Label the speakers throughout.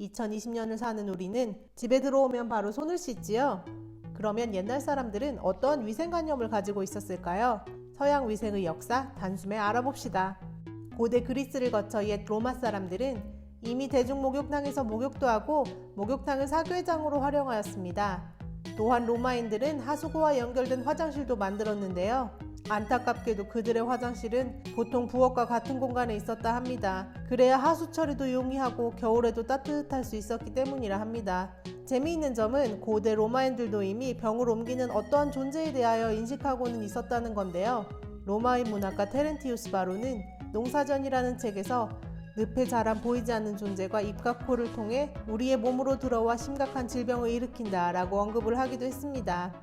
Speaker 1: 2020년을 사는 우리는 집에 들어오면 바로 손을 씻지요. 그러면 옛날 사람들은 어떠한 위생관념을 가지고 있었을까요? 서양 위생의 역사 단숨에 알아봅시다. 고대 그리스를 거쳐 옛 로마 사람들은 이미 대중 목욕탕에서 목욕도 하고 목욕탕을 사교회장으로 활용하였습니다. 또한 로마인들은 하수구와 연결된 화장실도 만들었는데요. 안타깝게도 그들의 화장실은 보통 부엌과 같은 공간에 있었다 합니다. 그래야 하수 처리도 용이하고 겨울에도 따뜻할 수 있었기 때문이라 합니다. 재미있는 점은 고대 로마인들도 이미 병을 옮기는 어떠한 존재에 대하여 인식하고는 있었다는 건데요. 로마의 문학가 테렌티우스 바로는 농사전이라는 책에서 늪에 자란 보이지 않는 존재가 입과 코를 통해 우리의 몸으로 들어와 심각한 질병을 일으킨다 라고 언급을 하기도 했습니다.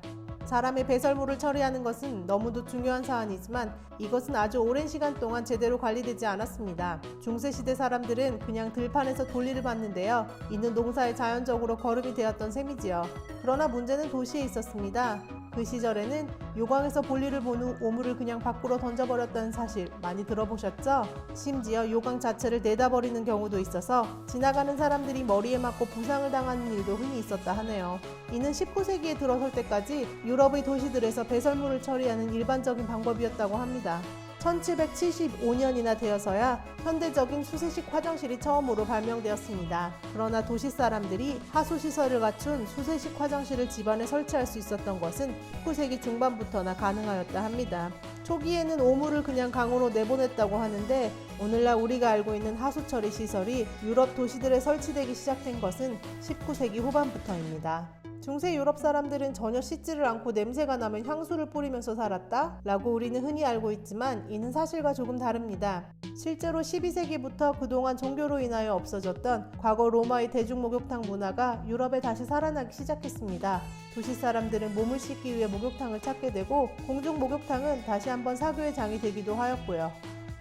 Speaker 1: 사람의 배설물을 처리하는 것은 너무도 중요한 사안이지만 이것은 아주 오랜 시간 동안 제대로 관리되지 않았습니다. 중세시대 사람들은 그냥 들판에서 돌리를 봤는데요. 이는 농사에 자연적으로 거름이 되었던 셈이지요. 그러나 문제는 도시에 있었습니다. 그 시절에는 요광에서 볼일을 본 후 오물을 그냥 밖으로 던져버렸다는 사실 많이 들어보셨죠? 심지어 요광 자체를 내다버리는 경우도 있어서 지나가는 사람들이 머리에 맞고 부상을 당하는 일도 흔히 있었다 하네요. 이는 19세기에 들어설 때까지 유럽의 도시들에서 배설물을 처리하는 일반적인 방법이었다고 합니다. 1775년이나 되어서야 현대적인 수세식 화장실이 처음으로 발명되었습니다. 그러나 도시 사람들이 하수시설을 갖춘 수세식 화장실을 집안에 설치할 수 있었던 것은 19세기 중반부터나 가능하였다 합니다. 초기에는 오물을 그냥 강으로 내보냈다고 하는데 오늘날 우리가 알고 있는 하수 처리 시설이 유럽 도시들에 설치되기 시작된 것은 19세기 후반부터입니다. 중세 유럽 사람들은 전혀 씻지를 않고 냄새가 나면 향수를 뿌리면서 살았다? 라고 우리는 흔히 알고 있지만 이는 사실과 조금 다릅니다. 실제로 12세기부터 그동안 종교로 인하여 없어졌던 과거 로마의 대중목욕탕 문화가 유럽에 다시 살아나기 시작했습니다. 도시 사람들은 몸을 씻기 위해 목욕탕을 찾게 되고 공중 목욕탕은 다시 한번 사교의 장이 되기도 하였고요.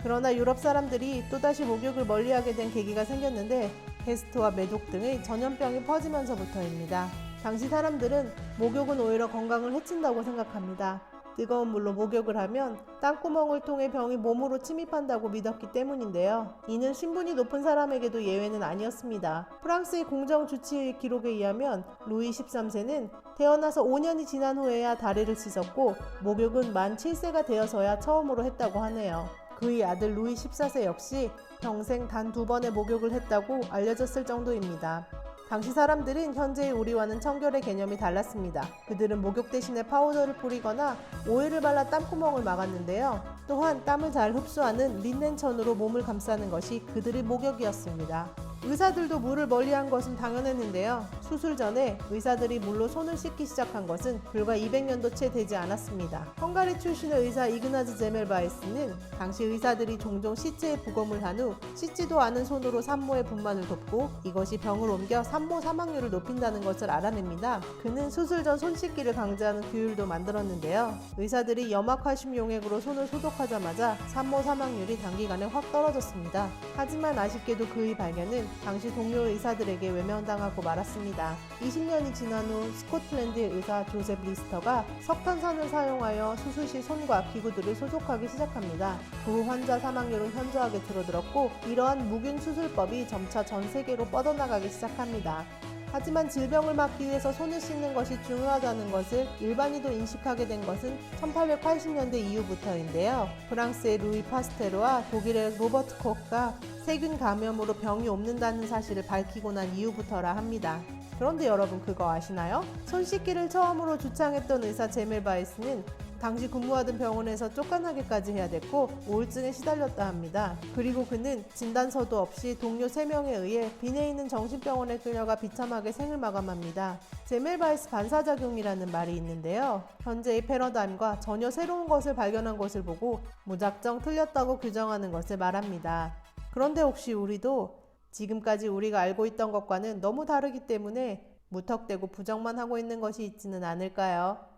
Speaker 1: 그러나 유럽 사람들이 또다시 목욕을 멀리하게 된 계기가 생겼는데 페스트와 매독 등의 전염병이 퍼지면서부터입니다. 당시 사람들은 목욕은 오히려 건강을 해친다고 생각합니다. 뜨거운 물로 목욕을 하면 땅구멍을 통해 병이 몸으로 침입한다고 믿었기 때문인데요. 이는 신분이 높은 사람에게도 예외는 아니었습니다. 프랑스의 공정 주치 기록에 의하면 루이 13세는 태어나서 5년이 지난 후에야 다리를 씻었고 목욕은 만 7세가 되어서야 처음으로 했다고 하네요. 그의 아들 루이 14세 역시 평생 단 두 번의 목욕을 했다고 알려졌을 정도입니다. 당시 사람들은 현재의 우리와는 청결의 개념이 달랐습니다. 그들은 목욕 대신에 파우더를 뿌리거나 오일을 발라 땀구멍을 막았는데요. 또한 땀을 잘 흡수하는 린넨천으로 몸을 감싸는 것이 그들의 목욕이었습니다. 의사들도 물을 멀리한 것은 당연했는데요. 수술 전에 의사들이 물로 손을 씻기 시작한 것은 불과 200년도 채 되지 않았습니다. 헝가리 출신의 의사 이그나즈 제멜바이스는 당시 의사들이 종종 시체에 부검을 한 후 씻지도 않은 손으로 산모의 분만을 돕고 이것이 병을 옮겨 산모 사망률을 높인다는 것을 알아냅니다. 그는 수술 전 손 씻기를 강제하는 규율도 만들었는데요. 의사들이 염화칼슘 용액으로 손을 소독하자마자 산모 사망률이 단기간에 확 떨어졌습니다. 하지만 아쉽게도 그의 발견은 당시 동료 의사들에게 외면당하고 말았습니다. 20년이 지난 후 스코틀랜드의 의사 조셉 리스터가 석탄산을 사용하여 수술 시 손과 기구들을 소독하기 시작합니다. 그후 환자 사망률은 현저하게 줄어들었고 이러한 무균 수술법이 점차 전 세계로 뻗어나가기 시작합니다. 하지만 질병을 막기 위해서 손을 씻는 것이 중요하다는 것을 일반인도 인식하게 된 것은 1880년대 이후부터인데요. 프랑스의 루이 파스테르와 독일의 로버트 코크가 세균 감염으로 병이 옮는다는 사실을 밝히고 난 이후부터라 합니다. 그런데 여러분 그거 아시나요? 손 씻기를 처음으로 주창했던 의사 제멜 바이스는 당시 근무하던 병원에서 쫓겨나기까지 해야 됐고 우울증에 시달렸다 합니다. 그리고 그는 진단서도 없이 동료 3명에 의해 빈에 있는 정신병원에 끌려가 비참하게 생을 마감합니다. 제멜바이스 반사작용이라는 말이 있는데요. 현재의 패러다임과 전혀 새로운 것을 발견한 것을 보고 무작정 틀렸다고 규정하는 것을 말합니다. 그런데 혹시 우리도 지금까지 우리가 알고 있던 것과는 너무 다르기 때문에 무턱대고 부정만 하고 있는 것이 있지는 않을까요?